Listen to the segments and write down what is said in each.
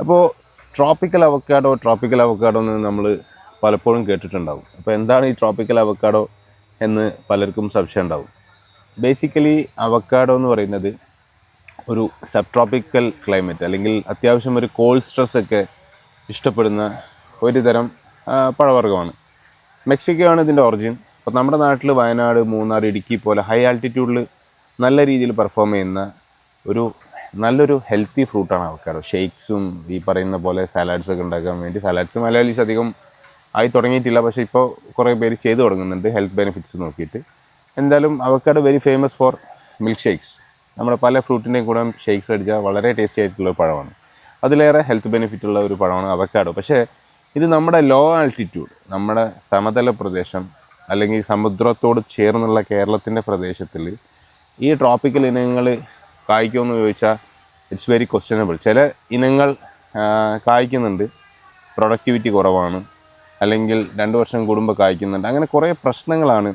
അപ്പോൾ tropical avocado tropical avocado എന്ന് നമ്മൾ പലപ്പോഴും കേട്ടിട്ടുണ്ടാവും. അപ്പോൾ എന്താണ് ഈ ട്രോപ്പിക്കൽ അവക്കാഡോ എന്ന് പലർക്കും സംശയം ഉണ്ടാവും. ബേസിക്കലി അവക്കാഡോ എന്ന് പറയുന്നത് ഒരു സബ് ട്രോപ്പിക്കൽ ക്ലൈമറ്റ് അല്ലെങ്കിൽ അത്യാവശ്യം ഒരു കോൾഡ് സ്ട്രെസ് ഒക്കെ ഇഷ്ടപ്പെടുന്ന ഒരു തരം പഴവർഗമാണ്. മെക്സിക്കോ ഇതിന്റെ ഒറിജിൻ അപ്പോൾ നമ്മുടെ നാട്ടിൽ വയനാട് മൂന്നാർ ഇടുക്കി പോലെ ഹൈ ആൾട്ടിറ്റ്യൂഡിൽ നല്ല രീതിയിൽ പെർഫോം ചെയ്യുന്ന ഒരു നല്ലൊരു ഹെൽത്തി ഫ്രൂട്ടാണ് അവക്കാഡോ ഷേക്സും ഈ പറയുന്ന പോലെ സാലഡ്സ് ഒക്കെ ഉണ്ടാക്കാൻ വേണ്ടി സാലഡ്സ് മലയാളീസ് അധികം ആയി തുടങ്ങിയിട്ടില്ല. പക്ഷേ ഇപ്പോൾ കുറേ പേര് ചെയ്തു തുടങ്ങുന്നുണ്ട് ഹെൽത്ത് ബെനിഫിറ്റ്സ് നോക്കിയിട്ട്. എന്തായാലും avocado very famous for milk shakes നമ്മുടെ പല ഫ്രൂട്ടിന്റെയും കൂടെ ഷേക്സ് അടിച്ചാൽ വളരെ ടേസ്റ്റി ആയിട്ടുള്ള ഒരു പഴമാണ്. അതിലേറെ ഹെൽത്ത് ബെനിഫിറ്റ് ഉള്ള ഒരു പഴമാണ് അവക്കാഡോ പക്ഷേ ഇത് നമ്മുടെ ലോ ആൾട്ടിറ്റ്യൂഡ് നമ്മുടെ സമതല പ്രദേശം അല്ലെങ്കിൽ സമുദ്രത്തോട് ചേർന്നുള്ള കേരളത്തിന്റെ പ്രദേശത്തിൽ ഈ ട്രോപ്പിക്കൽ ഇനങ്ങൾ കായ്ക്കുമെന്ന് ചോദിച്ചാൽ ഇറ്റ്സ് വെരി ക്വസ്റ്റ്യനബിൾ ചില ഇനങ്ങൾ കായ്ക്കുന്നുണ്ട്. പ്രൊഡക്ടിവിറ്റി കുറവാണ്. അല്ലെങ്കിൽ രണ്ട് വർഷം കുടുംബം കായ്ക്കുന്നുണ്ട്. അങ്ങനെ കുറേ പ്രശ്നങ്ങളാണ്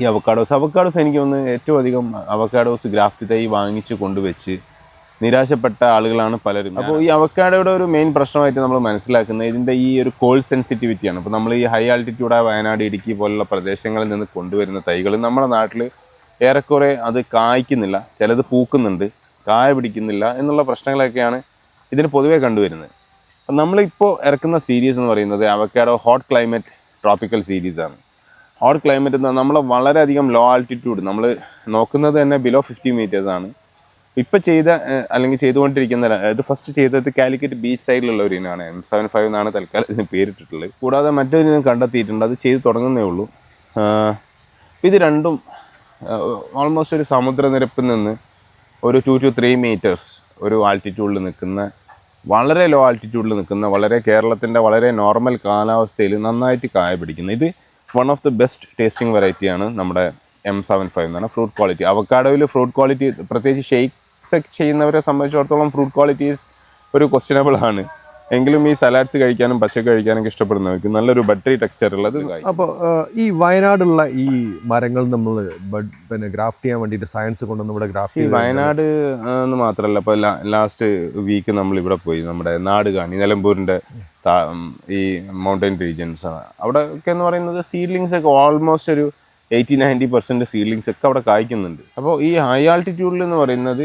ഈ അവക്കാഡോസ് അവക്കാഡോസ് എനിക്ക് ഒന്ന് ഏറ്റവും അധികം അവക്കാഡോസ് ഗ്രാഫ്റ്റ് തൈ വാങ്ങിച്ച് കൊണ്ടുവച്ച് നിരാശപ്പെട്ട ആളുകളാണ് പലരും. അപ്പോൾ ഈ അവക്കാഡോയുടെ ഒരു മെയിൻ പ്രശ്നമായിട്ട് നമ്മൾ മനസ്സിലാക്കുന്നത് ഇതിന്റെ ഈ ഒരു കോൾഡ് സെൻസിറ്റിവിറ്റിയാണ് അപ്പോൾ നമ്മൾ ഈ ഹൈ ആൾട്ടിറ്റ്യൂഡായ വയനാട് ഇടുക്കി പോലുള്ള പ്രദേശങ്ങളിൽ നിന്ന് കൊണ്ടുവരുന്ന തൈകൾ നമ്മുടെ നാട്ടിൽ ഏറെക്കുറെ അത് കായ്ക്കുന്നില്ല ചിലത് പൂക്കുന്നുണ്ട് കായ പിടിക്കുന്നില്ല എന്നുള്ള പ്രശ്നങ്ങളൊക്കെയാണ് ഇതിന് പൊതുവേ കണ്ടുവരുന്നത്. അപ്പം നമ്മളിപ്പോൾ ഇറക്കുന്ന സീരീസ് എന്ന് പറയുന്നത് അവക്കാഡോ ഹോട്ട് ക്ലൈമറ്റ് ട്രോപ്പിക്കൽ സീരീസാണ് ഹോട്ട് ക്ലൈമറ്റ് എന്ന് നമ്മൾ വളരെയധികം ലോ ആൾട്ടിറ്റ്യൂഡ് നമ്മൾ നോക്കുന്നത് തന്നെ ബിലോ ഫിഫ്റ്റി മീറ്റേഴ്സ് ആണ്. ഇപ്പം ചെയ്ത അല്ലെങ്കിൽ ചെയ്തുകൊണ്ടിരിക്കുന്ന ഇത് ഫസ്റ്റ് ചെയ്തത് കാലിക്കറ്റ് ബീച്ച് സൈഡിലുള്ള ഒരു ഇനമാണ് എം സെവൻ ഫൈവ് എന്നാണ് തൽക്കാലം ഇതിന് പേരിട്ടിട്ടുള്ളത്. കൂടാതെ മറ്റൊരു ഇനം കണ്ടെത്തിയിട്ടുണ്ട് അത് ചെയ്ത് തുടങ്ങുന്നേ ഉള്ളൂ. ഇത് രണ്ടും ഓൾമോസ്റ്റ് ഒരു സമുദ്രനിരപ്പിൽ നിന്ന് ഒരു ടു ടു ത്രീ മീറ്റേഴ്സ് ഒരു ആൾട്ടിറ്റ്യൂഡിൽ നിൽക്കുന്ന വളരെ ലോ ആൾട്ടിറ്റ്യൂഡിൽ നിൽക്കുന്ന വളരെ കേരളത്തിന്റെ വളരെ നോർമൽ കാലാവസ്ഥയിൽ നന്നായിട്ട് കായ പിടിക്കുന്ന ഇത് one of the best tasting വെറൈറ്റിയാണ് നമ്മുടെ എം സെവൻ ഫൈവ് എന്ന് പറഞ്ഞാൽ ഫ്രൂട്ട് ക്വാളിറ്റി അവക്കാഡോയിൽ ഫ്രൂട്ട് ക്വാളിറ്റി പ്രത്യേകിച്ച് ഷെയ്ക്സ് ചെയ്യുന്നവരെ സംബന്ധിച്ചിടത്തോളം ഫ്രൂട്ട് ക്വാളിറ്റീസ് ഒരു ക്വസ്റ്റ്യനബിൾ ആണ്. എങ്കിലും ഈ സലാഡ്സ് കഴിക്കാനും പച്ചക്ക് കഴിക്കാനൊക്കെ ഇഷ്ടപ്പെടുന്നവർക്ക് നല്ലൊരു ബട്ടറി ടെക്സ്ചർ ഉള്ളത്. അപ്പോൾ ഈ വയനാടുള്ള ഈ മരങ്ങൾ നമ്മൾ പിന്നെ ഗ്രാഫ്റ്റ് ചെയ്യാൻ വേണ്ടിയിട്ട് സയൻസ് കൊണ്ട് ഇവിടെ ഗ്രാഫ്റ്റ് വയനാട് എന്ന് മാത്രമല്ല ഇപ്പോൾ ലാസ്റ്റ് വീക്ക് നമ്മൾ ഇവിടെ പോയി. നമ്മുടെ നാട് കാണി നിലമ്പൂരിന്റെ ഈ മൗണ്ടൻ റീജിയൻസ് അവിടെ ഒക്കെ എന്ന് പറയുന്നത് സീഡ്ലിങ്സ് ഒക്കെ ഓൾമോസ്റ്റ് ഒരു എയ്റ്റി നയന്റി പെർസെന്റ് സീഡ്ലിങ്സ് ഒക്കെ അവിടെ കായ്ക്കുന്നുണ്ട്. അപ്പോൾ ഈ ഹൈ ആൾട്ടിറ്റ്യൂഡിൽ എന്ന് പറയുന്നത്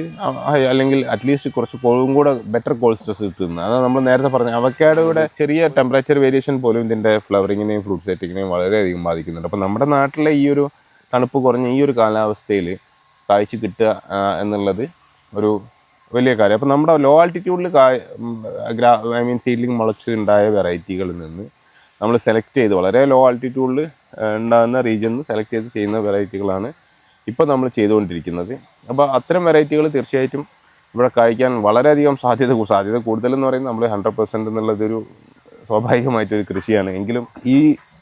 അല്ലെങ്കിൽ അറ്റ്ലീസ്റ്റ് കുറച്ച് കോളും കൂടെ ബെറ്റർ കോൾ സ്ട്രെസ് കിട്ടുന്നത് അതാണ് നമ്മൾ നേരത്തെ പറഞ്ഞ അവക്കാഡോയുടെ ചെറിയ ടെമ്പറേച്ചർ വേരിയേഷൻ പോലും ഇതിന്റെ ഫ്ലവറിങ്ങിനെയും ഫ്രൂട്ട് സെറ്റിങ്ങിനെയും വളരെയധികം ബാധിക്കുന്നുണ്ട്. അപ്പോൾ നമ്മുടെ നാട്ടിലെ ഈ ഒരു തണുപ്പ് കുറഞ്ഞ ഈ ഒരു കാലാവസ്ഥയിൽ കായ്ച്ച് കിട്ടുക എന്നുള്ളത് ഒരു വലിയ കാര്യം. അപ്പോൾ നമ്മുടെ ലോ ആൾട്ടിറ്റ്യൂഡിൽ കായ ഗ്രാ ഐ മീൻ സീഡ്ലിംഗ് മുളച്ചുണ്ടായ വെറൈറ്റികളിൽ നിന്ന് നമ്മൾ സെലക്ട് ചെയ്ത് വളരെ ലോ ആൾട്ടിറ്റ്യൂഡിൽ ഉണ്ടാകുന്ന റീജിയനിൽ നിന്ന് സെലക്ട് ചെയ്ത് ചെയ്യുന്ന വെറൈറ്റികളാണ് ഇപ്പോൾ നമ്മൾ ചെയ്തുകൊണ്ടിരിക്കുന്നത്. അപ്പോൾ അത്തരം വെറൈറ്റികൾ തീർച്ചയായിട്ടും ഇവിടെ കായ്ക്കാൻ വളരെയധികം സാധ്യത സാധ്യത കൂടുതലെന്ന് പറയുന്നത് നമ്മൾ ഹൺഡ്രഡ് പെർസെന്റ് എന്നുള്ളതൊരു സ്വാഭാവികമായിട്ടൊരു കൃഷിയാണ്. എങ്കിലും ഈ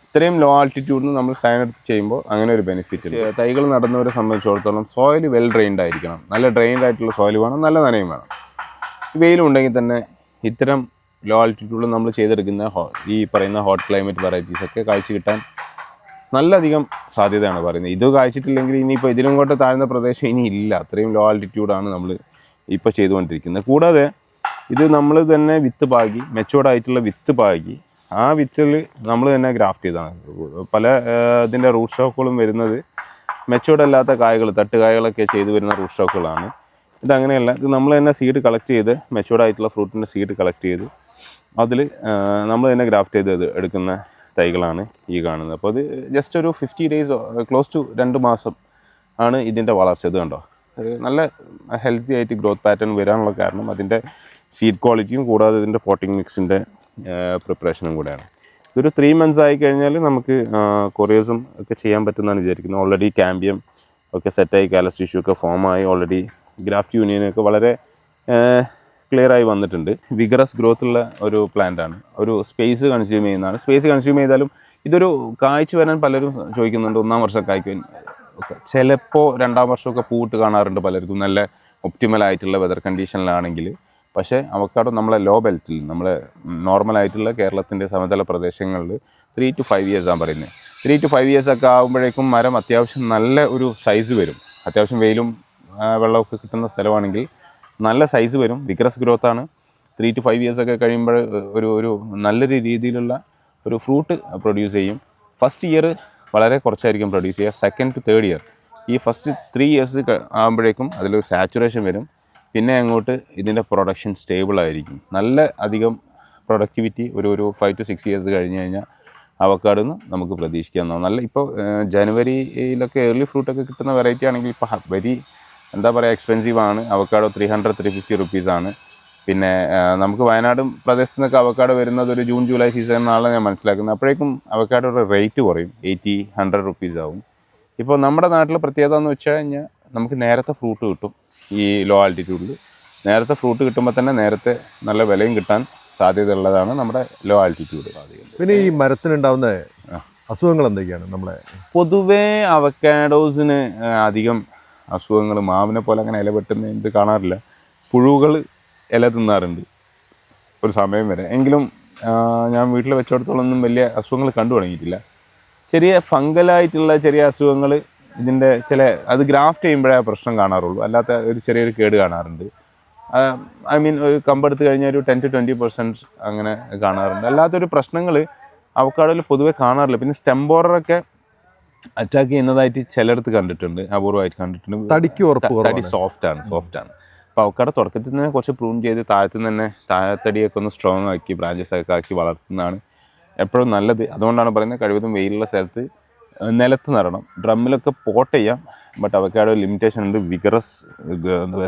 ഇത്രയും ലോ ആൾട്ടിറ്റ്യൂഡിൽ നമ്മൾ സൈൻ എടുത്ത് ചെയ്യുമ്പോൾ അങ്ങനെ ഒരു ബെനിഫിറ്റ് തൈകൾ നടന്നവരെ സംബന്ധിച്ചിടത്തോളം സോയിൽ വെൽ ഡ്രെയിൻഡ് ആയിരിക്കണം. നല്ല ഡ്രെയിൻഡ് ആയിട്ടുള്ള സോയിൽ വേണം നല്ല നനയും വേണം. വെയിലുണ്ടെങ്കിൽ തന്നെ ഇത്തരം ലോ ആൾട്ടിറ്റ്യൂഡിൽ നമ്മൾ ചെയ്തെടുക്കുന്ന ഈ പറയുന്ന ഹോട്ട് ക്ലൈമറ്റ് വെറൈറ്റീസൊക്കെ കാഴ്ച കിട്ടാൻ നല്ലധികം സാധ്യതയാണ് പറയുന്നത്. ഇത് കാഴ്ചിട്ടില്ലെങ്കിൽ ഇനിയിപ്പോൾ ഇതിലും കൊണ്ട് താഴ്ന്ന പ്രദേശം ഇനി ഇല്ല. അത്രയും ലോ ആൾട്ടിറ്റ്യൂഡാണ് നമ്മൾ ഇപ്പോൾ ചെയ്തുകൊണ്ടിരിക്കുന്നത്. കൂടാതെ ഇത് നമ്മൾ തന്നെ വിത്ത് പാകി മെച്ചോർഡായിട്ടുള്ള വിത്ത് പാകി ആ വിത്തിൽ നമ്മൾ തന്നെ ഗ്രാഫ്റ്റ് ചെയ്താണ്. പല ഇതിന്റെ റൂട്ട് സ്റ്റോക്കുകളും വരുന്നത് മെച്ചോർഡ് അല്ലാത്ത കായകൾ തട്ടുകായകളൊക്കെ ചെയ്തു വരുന്ന റൂട്ട് സ്റ്റോക്കുകളാണ് ഇതങ്ങനെയല്ല ഇത് നമ്മൾ തന്നെ സീഡ് കളക്ട് ചെയ്ത് മെച്ചോർഡായിട്ടുള്ള ഫ്രൂട്ടിന്റെ സീഡ് കളക്ട് ചെയ്ത് അതിൽ നമ്മൾ തന്നെ ഗ്രാഫ്റ്റ് ചെയ്ത് എടുക്കുന്ന തൈകളാണ് ഈ കാണുന്നത്. അപ്പോൾ അത് ജസ്റ്റ് ഒരു ഫിഫ്റ്റി ഡേയ്സ് ക്ലോസ് ടു രണ്ട് മാസം ആണ് ഇതിന്റെ വളർച്ച. ഇത് കണ്ടോ? നല്ല ഹെൽത്തി ആയിട്ട് ഗ്രോത്ത് പാറ്റേൺ വരാനുള്ള കാരണം അതിന്റെ സീഡ് ക്വാളിറ്റിയും കൂടാതെ ഇതിന്റെ പോട്ടിംഗ് മിക്സിന്റെ പ്രിപ്പറേഷനും കൂടെയാണ്. ഇതൊരു ത്രീ മന്ത്സ് ആയി കഴിഞ്ഞാൽ നമുക്ക് കൊറിയേഴ്സും ഒക്കെ ചെയ്യാൻ പറ്റുന്നതാണ് വിചാരിക്കുന്നത്. ഓൾറെഡി ക്യാമ്പിയം ഒക്കെ സെറ്റായി കാലസ് ടിഷ്യൂ ഒക്കെ ഫോമായി ഓൾറെഡി ഗ്രാഫ്റ്റ് യൂണിയനൊക്കെ വളരെ ക്ലിയർ ആയി വന്നിട്ടുണ്ട്. വിഗറസ് ഗ്രോത്ത് ഉള്ള ഒരു പ്ലാന്റ് ആണ്. ഒരു സ്പേസ് കൺസ്യൂം ചെയ്യുന്നതാണ്. സ്പേസ് കൺസ്യൂം ചെയ്താലും ഇതൊരു കായ്ച്ചു വരാൻ പലരും ചോദിക്കുന്നുണ്ട്. ഒന്നാം വർഷം കായ്ക്കുവാൻ ചിലപ്പോൾ രണ്ടാം വർഷമൊക്കെ പൂവിട്ട് കാണാറുണ്ട് പലർക്കും. നല്ല ഒപ്റ്റിമൽ ആയിട്ടുള്ള വെതർ കണ്ടീഷനിലാണെങ്കിൽ പക്ഷേ അവക്കാടോ നമ്മളെ ലോ ബെൽറ്റിൽ നമ്മളെ നോർമൽ ആയിട്ടുള്ള കേരളത്തിന്റെ സമതല പ്രദേശങ്ങളിൽ ത്രീ ടു ഫൈവ് ആണ് പറയുന്നത്. ത്രീ ടു ഫൈവ് ഇയേഴ്സ് ഒക്കെ ആകുമ്പോഴേക്കും മരം അത്യാവശ്യം നല്ല ഒരു സൈസ് വരും. അത്യാവശ്യം വെയിലും വെള്ളമൊക്കെ കിട്ടുന്ന സ്ഥലമാണെങ്കിൽ നല്ല സൈസ് വരും. വിഗ്രസ് ഗ്രോത്ത് ആണ്. ത്രീ ടു ഫൈവ് ഇയേഴ്സ് ഒക്കെ കഴിയുമ്പോൾ ഒരു ഒരു നല്ലൊരു രീതിയിലുള്ള ഒരു ഫ്രൂട്ട് പ്രൊഡ്യൂസ് ചെയ്യും. ഫസ്റ്റ് ഇയർ വളരെ കുറച്ചായിരിക്കും പ്രൊഡ്യൂസ് ചെയ്യുക. സെക്കൻഡ് ടു തേർഡ് ഇയർ ഈ ഫസ്റ്റ് ത്രീ ഇയേഴ്സ് ആകുമ്പോഴേക്കും അതിലൊരു സാച്ചുറേഷൻ വരും. പിന്നെ അങ്ങോട്ട് ഇതിന്റെ പ്രൊഡക്ഷൻ സ്റ്റേബിൾ ആയിരിക്കും. നല്ല അധികം പ്രൊഡക്ടിവിറ്റി ഒരു ഒരു ഫൈവ് ടു സിക്സ് ഇയേഴ്സ് കഴിഞ്ഞ് കഴിഞ്ഞാൽ അവക്കാട് നിന്ന് നമുക്ക് പ്രതീക്ഷിക്കാവുന്നതാണ്. നല്ല ഇപ്പോൾ ജനുവരിയിലൊക്കെ ഏർലി ഫ്രൂട്ടൊക്കെ കിട്ടുന്ന വെറൈറ്റി ആണെങ്കിൽ ഇപ്പോൾ വെരി എന്താ പറയുക എക്സ്പെൻസീവ് ആണ്. Avocado three hundred three fifty റുപ്പീസാണ് പിന്നെ നമുക്ക് വയനാട് പ്രദേശത്ത് നിന്നൊക്കെ അവക്കാട് വരുന്നത് ഒരു ജൂൺ ജൂലൈ സീസൺ എന്നാണ് ഞാൻ മനസ്സിലാക്കുന്നത്. അപ്പോഴേക്കും അവക്കാടോയുടെ റേറ്റ് കുറയും. എയ്റ്റി ഹൺഡ്രഡ് റുപ്പീസ് ആവും. ഇപ്പോൾ നമ്മുടെ നാട്ടിലെ പ്രത്യേകത എന്ന് വെച്ചാൽ കഴിഞ്ഞാൽ നമുക്ക് നേരത്തെ ഫ്രൂട്ട് കിട്ടും ഈ ലോ. ആൾട്ടിറ്റ്യൂഡിൽ നേരത്തെ ഫ്രൂട്ട് കിട്ടുമ്പോൾ തന്നെ നേരത്തെ നല്ല വിലയും കിട്ടാൻ സാധ്യതയുള്ളതാണ് നമ്മുടെ ലോ ആൾട്ടിറ്റ്യൂഡ് പിന്നെ ഈ മരത്തിനുണ്ടാവുന്ന അസുഖങ്ങൾ എന്തൊക്കെയാണ് നമ്മളെ? പൊതുവേ അവക്കാഡോസിന് അധികം അസുഖങ്ങൾ മാവിനെ പോലെ അങ്ങനെ ഇല വെട്ടുന്നത് കാണാറില്ല. പുഴുകൾ ഇല തിന്നാറുണ്ട് ഒരു സമയം വരെ. എങ്കിലും ഞാൻ വീട്ടിൽ വെച്ചിടത്തോളൊന്നും വലിയ അസുഖങ്ങൾ കണ്ടു തുടങ്ങിയിട്ടില്ല. ചെറിയ ഫംഗലായിട്ടുള്ള ചെറിയ അസുഖങ്ങൾ ഇതിന്റെ ചില അത് ഗ്രാഫ്റ്റ് ചെയ്യുമ്പോഴേ പ്രശ്നം കാണാറുള്ളൂ. അല്ലാത്ത ഒരു ചെറിയൊരു കേട് കാണാറുണ്ട്. ഐ മീൻ ഒരു കമ്പെടുത്ത് കഴിഞ്ഞാൽ ഒരു ടെൻ ടു ട്വന്റി പെർസെന്റ് അങ്ങനെ കാണാറുണ്ട്. അല്ലാത്തൊരു പ്രശ്നങ്ങൾ അവക്കാടോയിൽ പൊതുവെ കാണാറില്ല. പിന്നെ സ്റ്റെംബോറൊക്കെ അറ്റാക്ക് ചെയ്യുന്നതായിട്ട് ചിലയിടത്ത് കണ്ടിട്ടുണ്ട് അപൂർവമായിട്ട് കണ്ടിട്ടുണ്ട്. തടിക്ക് ഉറപ്പ് തടി സോഫ്റ്റ് ആണ് സോഫ്റ്റ് ആണ്. അപ്പോൾ അവക്കാടെ തുടക്കത്തിൽ തന്നെ കുറച്ച് പ്രൂൺ ചെയ്ത് താഴത്തു തന്നെ താഴത്തടിയൊക്കെ ഒന്ന് സ്ട്രോങ് ആക്കി ബ്രാഞ്ചസ് ഒക്കെ ആക്കി വളർത്തുന്നതാണ് എപ്പോഴും നല്ലത്. അതുകൊണ്ടാണ് പറയുന്നത് കഴിവതും വെയിലുള്ള സ്ഥലത്ത് നിലത്ത് നടണം. ഡ്രമ്മിലൊക്കെ പോട്ട് ചെയ്യാം ബട്ട് അവക്കാടെ ലിമിറ്റേഷൻ ഉണ്ട്. വിഗറസ്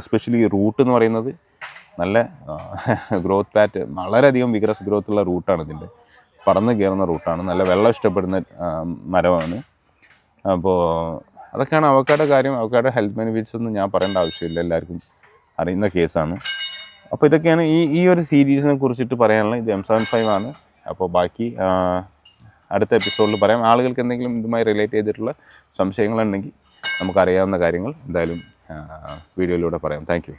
എസ്പെഷ്യലി റൂട്ട് എന്ന് പറയുന്നത് നല്ല ഗ്രോത്ത് പാറ്റ് വളരെയധികം വിഗറസ് ഗ്രോത്തുള്ള റൂട്ടാണ് ഇതിന്റെ. പറന്ന് കയറുന്ന റൂട്ടാണ് നല്ല വെള്ളം ഇഷ്ടപ്പെടുന്ന മരമാണ്. അപ്പോൾ അതൊക്കെയാണ് അവക്കാടെ കാര്യം. അവക്കാടെ ഹെൽത്ത് ബെനിഫിറ്റ്സ് ഒന്നും ഞാൻ പറയേണ്ട ആവശ്യമില്ല എല്ലാവർക്കും അറിയുന്ന കേസാണ് അപ്പോൾ ഇതൊക്കെയാണ് ഈ ഈ ഒരു സീരീസിനെ കുറിച്ചിട്ട് പറയാനുള്ളത് ഇത് എം സെവൻ ഫൈവ് ആണ്. അപ്പോൾ ബാക്കി അടുത്ത എപ്പിസോഡിൽ പറയാം. ആളുകൾക്ക് എന്തെങ്കിലും ഇതുമായി റിലേറ്റ് ചെയ്തിട്ടുള്ള സംശയങ്ങളുണ്ടെങ്കിൽ നമുക്കറിയാവുന്ന കാര്യങ്ങൾ എന്തായാലും വീഡിയോയിലൂടെ പറയാം. താങ്ക്